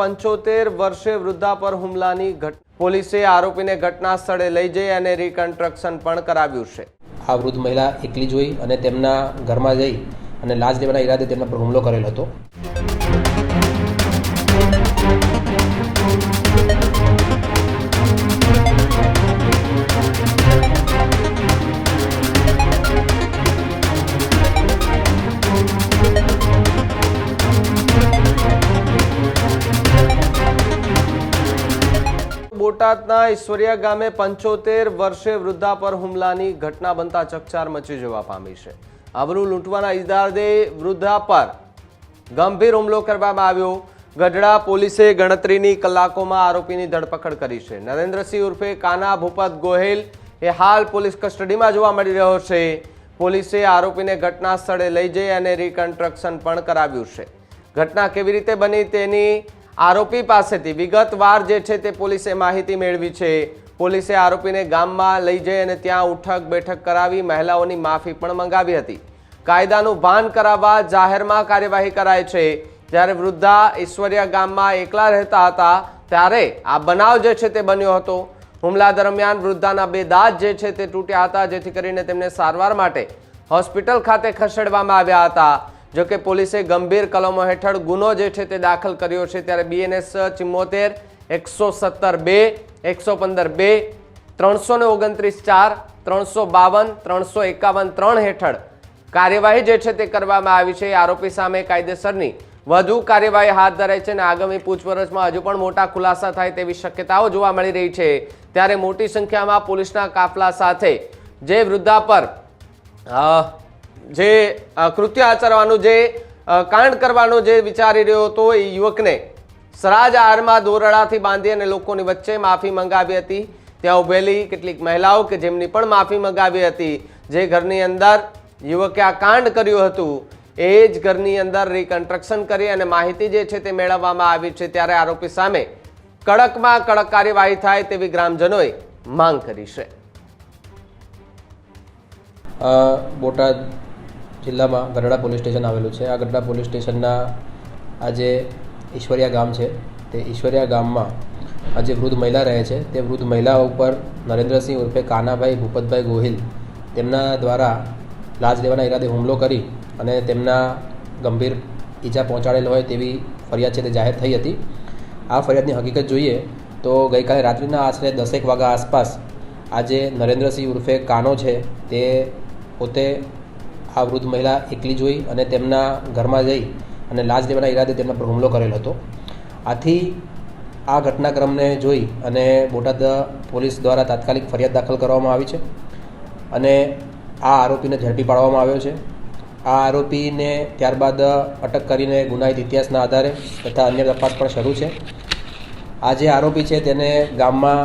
પંચોતેર વર્ષે વૃદ્ધા પર હુમલાની ઘટ, પોલીસે આરોપીને ઘટના સ્થળે લઈ જઈ અને રિકન્સ્ટ્રક્શન પણ કરાવ્યું છે. આ વૃદ્ધ મહિલા એકલી જોઈ અને તેમના ઘરમાં જઈ અને લાજ લેવાના ઈરાદે તેમના પર હુમલો કરેલ હતો. બોટાદના ઈશ્વરિયા ગામે પંચોતેર વર્ષે વૃદ્ધા પર હુમલાની ઘટના બનતા ચકચાર મચી જવા પામી છે. આબરૂ લૂંટવાના ઇજારદે વૃદ્ધા પર ગંભીર હુમલો કરવામાં આવ્યો. ગઢડા પોલીસે ગણતરીની કલાકોમાં આરોપીની ધરપકડ કરી છે. નરેન્દ્રસિંહ ઉર્ફે કાના ભૂપત ગોહિલ એ હાલ પોલીસ કસ્ટડીમાં જોવા મળી રહ્યો છે. પોલીસે આરોપીને ઘટના સ્થળે લઈ જઈ અને રિકન્સ્ટ્રક્શન પણ કરાવ્યું છે. ઘટના કેવી રીતે બની તેની આરોપી પાસેથી વિગતવાર જે છે તે પોલીસે માહિતી મેળવી છે. પોલીસે આરોપીને ગામમાં લઈ જઈ અને ત્યાં ઉઠક બેઠક કરાવી મહિલાઓની માફી પણ મંગાવી હતી. કાયદાનું ભાન કરાવવા જાહેરમાં કાર્યવાહી કરાય છે. જ્યારે વૃદ્ધા ઈશ્વરિયા ગામમાં એકલા રહેતા હતા, ત્યારે આ બનાવ જે છે તે બન્યો હતો. હુમલા દરમિયાન વૃદ્ધાના બે દાંત જે છે તે તૂટ્યા હતા, જેથી કરીને તેમને સારવાર માટે હોસ્પિટલ ખાતે ખસેડવામાં આવ્યા હતા. જો કે પોલીસે ગંભીર કલમો હેઠળ ગુનો જે છે તે દાખલ કર્યો છે ત્યારે બીએનએસ ચિમ્મોતેર, એકસો સત્તર બે, એકસો પંદર બે, ત્રણસો ને ઓગણત્રીસ ચાર, ત્રણસો બાવન, ત્રણસો એકાવન ત્રણ હેઠળ કાર્યવાહી જે છે તે કરવામાં આવી છે. આરોપી સામે કાયદેસરની વધુ કાર્યવાહી હાથ ધરાઈ છે અને આગામી પૂછપરછમાં હજુ પણ મોટા ખુલાસા થાય તેવી શક્યતાઓ જોવા મળી રહી છે. ત્યારે મોટી સંખ્યામાં પોલીસના કાફલા સાથે જે વૃદ્ધા પર જે કૃત્ય આચરવાનું જે કાંડ કરવાનું જે વિચારી રહ્યો હતો એ યુવકને સરાજ આહારમાં દોરડાથી બાંધી અને લોકોની વચ્ચે માફી મંગાવી હતી. ત્યાં ઉભેલી કેટલીક મહિલાઓ કે જેમની પણ માફી મંગાવી હતી. જે ઘરની અંદર યુવકે આ કાંડ કર્યું હતું એ જ ઘરની અંદર રિકન્સ્ટ્રક્શન કરી અને માહિતી જે છે તે મેળવવામાં આવી છે. ત્યારે આરોપી સામે કડકમાં કડક કાર્યવાહી થાય તેવી ગ્રામજનોએ માંગ કરી છે. બોટાદ જિલ્લામાં ગઢડા પોલીસ સ્ટેશન આવેલું છે. આ ગઢડા પોલીસ સ્ટેશનના આજે ઈશ્વરિયા ગામ છે, તે ઈશ્વરિયા ગામમાં આ જે વૃદ્ધ મહિલા રહે છે, તે વૃદ્ધ મહિલા ઉપર નરેન્દ્રસિંહ ઉર્ફે કાનાભાઈ ભૂપતભાઈ ગોહિલ તેમના દ્વારા લાજ લેવાના ઈરાદે હુમલો કરી અને તેમના ગંભીર ઈજા પહોંચાડેલ હોય તેવી ફરિયાદ છે તે જાહેર થઈ હતી. આ ફરિયાદની હકીકત જોઈએ તો ગઈકાલે રાત્રિના આશરે દસેક વાગ્યા આસપાસ આજે નરેન્દ્રસિંહ ઉર્ફે કાનો છે, તે પોતે આ વૃદ્ધ મહિલા એકલી જોઈ અને તેમના ઘરમાં જઈ અને લાજ લેવાના ઈરાદે તેમના પર હુમલો કરેલ હતો. આથી આ ઘટનાક્રમને જોઈ અને બોટાદ પોલીસ દ્વારા તાત્કાલિક ફરિયાદ દાખલ કરવામાં આવી છે અને આ આરોપીને ઝડપી પાડવામાં આવ્યો છે. આ આરોપીને ત્યારબાદ અટક કરીને ગુનાહિત ઇતિહાસના આધારે તથા અન્ય તપાસ પણ શરૂ છે. આ જે આરોપી છે તેને ગામમાં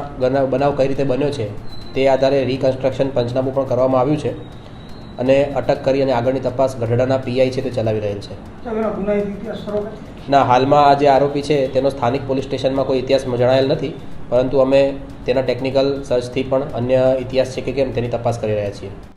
બનાવ કઈ રીતે બન્યો છે તે આધારે રિકન્સ્ટ્રક્શન પંચનામું પણ કરવામાં આવ્યું છે. અને અટક કરી અને આગળની તપાસ ગઢડાના પીઆઈ છે તે ચલાવી રહેલ છે? ના હાલમાં આ જે આરોપી છે તેનો સ્થાનિક પોલીસ સ્ટેશનમાં કોઈ ઇતિહાસ જણાયેલ નથી પરંતુ અમે તેના ટેકનિકલ સર્ચથી પણ અન્ય ઇતિહાસ છે કે કેમ તેની તપાસ કરી રહ્યા છીએ